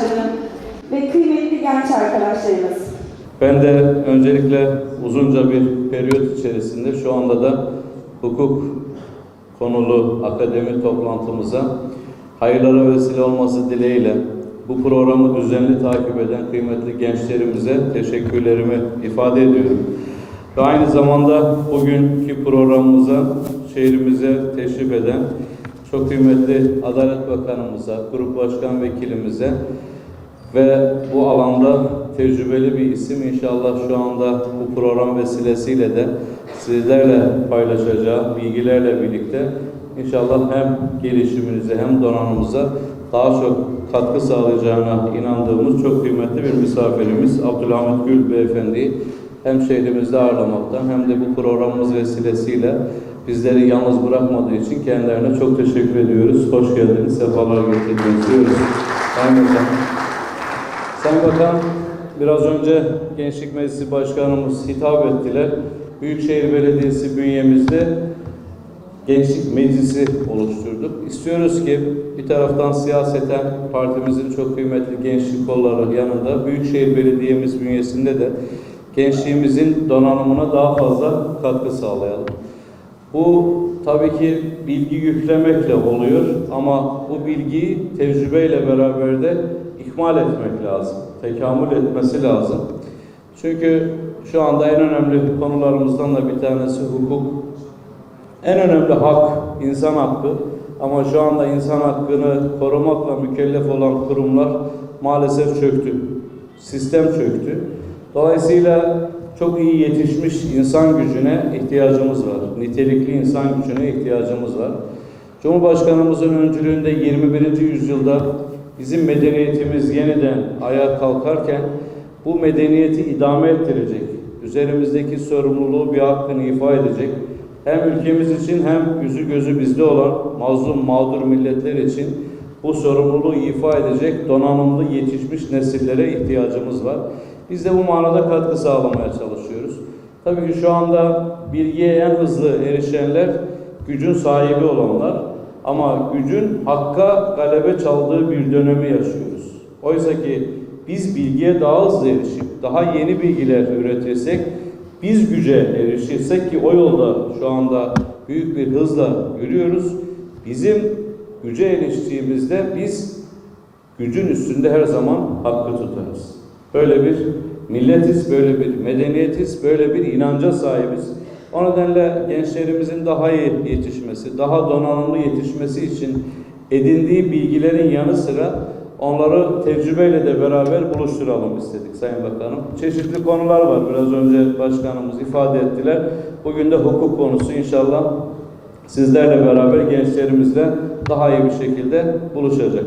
arkadaşlarım ve kıymetli genç arkadaşlarımız. Ben de öncelikle uzunca bir periyot içerisinde şu anda da hukuk konulu akademi toplantımıza hayırlara vesile olması dileğiyle bu programı düzenli takip eden kıymetli gençlerimize teşekkürlerimi ifade ediyorum. Ve aynı zamanda bugünkü programımıza şehrimize teşrif eden çok kıymetli Adalet Bakanımıza, Grup Başkan Vekilimize ve bu alanda tecrübeli bir isim inşallah şu anda bu program vesilesiyle de sizlerle paylaşacağı bilgilerle birlikte inşallah hem gelişiminize hem donanımıza daha çok katkı sağlayacağına inandığımız çok kıymetli bir misafirimiz Abdülhamit Gül Beyefendi'yi hem şehrimizde ağırlamaktan hem de bu programımız vesilesiyle bizleri yalnız bırakmadığı için kendilerine çok teşekkür ediyoruz. Hoş geldiniz, sefalar getirdiniz diyoruz. Bakan, Sayın Bakan, biraz önce Gençlik Meclisi Başkanımız hitap ettiler. Büyükşehir Belediyesi bünyemizde Gençlik Meclisi oluşturduk. İstiyoruz ki bir taraftan siyaseten partimizin çok kıymetli gençlik kolları yanında Büyükşehir Belediye'miz bünyesinde de gençliğimizin donanımına daha fazla katkı sağlayalım. Bu tabii ki bilgi yüklemekle oluyor ama bu bilgiyi tecrübeyle beraber de ihmal etmek lazım. Tekamül etmesi lazım. Çünkü şu anda en önemli konularımızdan da bir tanesi hukuk. En önemli hak insan hakkı. Ama şu anda insan hakkını korumakla mükellef olan kurumlar maalesef çöktü. Sistem çöktü. Dolayısıyla çok iyi yetişmiş insan gücüne ihtiyacımız var. Nitelikli insan gücüne ihtiyacımız var. Cumhurbaşkanımızın öncülüğünde 21. yüzyılda bizim medeniyetimiz yeniden ayağa kalkarken bu medeniyeti idame ettirecek, üzerimizdeki sorumluluğu bir hakkını ifa edecek, hem ülkemiz için hem yüzü gözü bizde olan mazlum mağdur milletler için bu sorumluluğu ifa edecek donanımlı yetişmiş nesillere ihtiyacımız var. Biz de bu manada katkı sağlamaya çalışıyoruz. Tabii ki şu anda bilgiye en hızlı erişenler gücün sahibi olanlar ama gücün hakka galebe çaldığı bir dönemi yaşıyoruz. Oysa ki biz bilgiye daha hızlı erişip daha yeni bilgiler üretirsek biz güce erişirsek ki o yolda şu anda büyük bir hızla yürüyoruz. Bizim güce eriştiğimizde biz gücün üstünde her zaman hakkı tutarız. Böyle bir milletiz, böyle bir medeniyetiz, böyle bir inanca sahibiz. O nedenle gençlerimizin daha iyi yetişmesi, daha donanımlı yetişmesi için edindiği bilgilerin yanı sıra onları tecrübeyle de beraber buluşturalım istedik Sayın Bakanım. Çeşitli konular var. Biraz önce başkanımız ifade ettiler. Bugün de hukuk konusu inşallah sizlerle beraber gençlerimizle daha iyi bir şekilde buluşacak.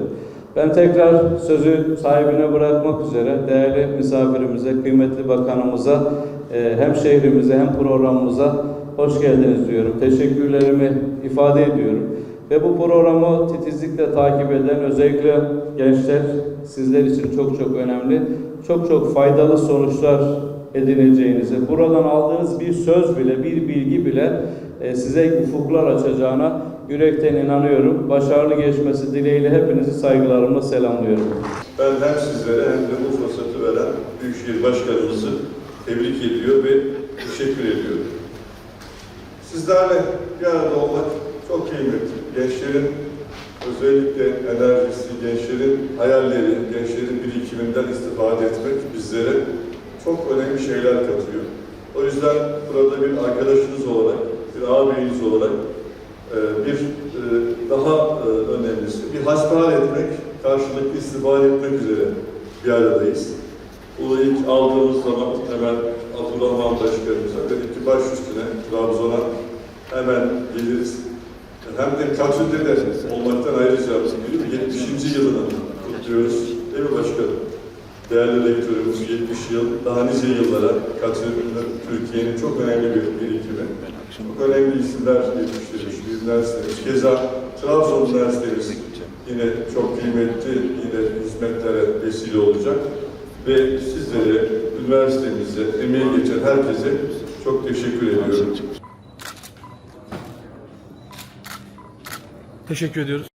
Ben tekrar sözü sahibine bırakmak üzere değerli misafirimize, kıymetli bakanımıza, e, hem şehrimize hem programımıza hoş geldiniz diyorum. Teşekkürlerimi ifade ediyorum. Ve bu programı titizlikle takip eden özellikle gençler sizler için çok çok önemli. Çok çok faydalı sonuçlar edineceğinize, buradan aldığınız bir söz bile, bir bilgi bile size ufuklar açacağına yürekten inanıyorum. Başarılı geçmesi dileğiyle hepinizi saygılarımla selamlıyorum. Ben hem sizlere hem de bu fırsatı veren Büyükşehir Başkanımızı tebrik ediyor ve teşekkür ediyorum. Sizlerle bir arada olmak çok kıymetli. Gençlerin özellikle enerjisi, gençlerin hayalleri, gençlerin birikiminden istifade etmek bizlere çok önemli şeyler katıyor. O yüzden burada bir arkadaşınız olarak, bir ağabeyiniz olarak e, bir e, daha e, önemlisi, bir hasbihal etmek, karşılıklı istifade etmek üzere bir aradayız. Bunu ilk aldığımız zaman hemen Abdurrahman Başkanımıza dedik ki baş üstüne Trabzon'a hemen geliriz. Hem de Katü'de de olmaktan ayrıca değil mi? 70. yılını kutluyoruz. Değil mi başkanım? Değerli rektörümüz 70 yıl, daha nice yıllara Katü'nün Türkiye'nin çok önemli bir birikimi. Çok önemli isimler yetiştirmiş bir üniversitemiz. Keza Trabzon Üniversitemiz yine çok kıymetli yine hizmetlere vesile olacak. Ve sizlere, üniversitemize, emeği geçen herkese çok teşekkür ediyorum. Teşekkür ediyoruz.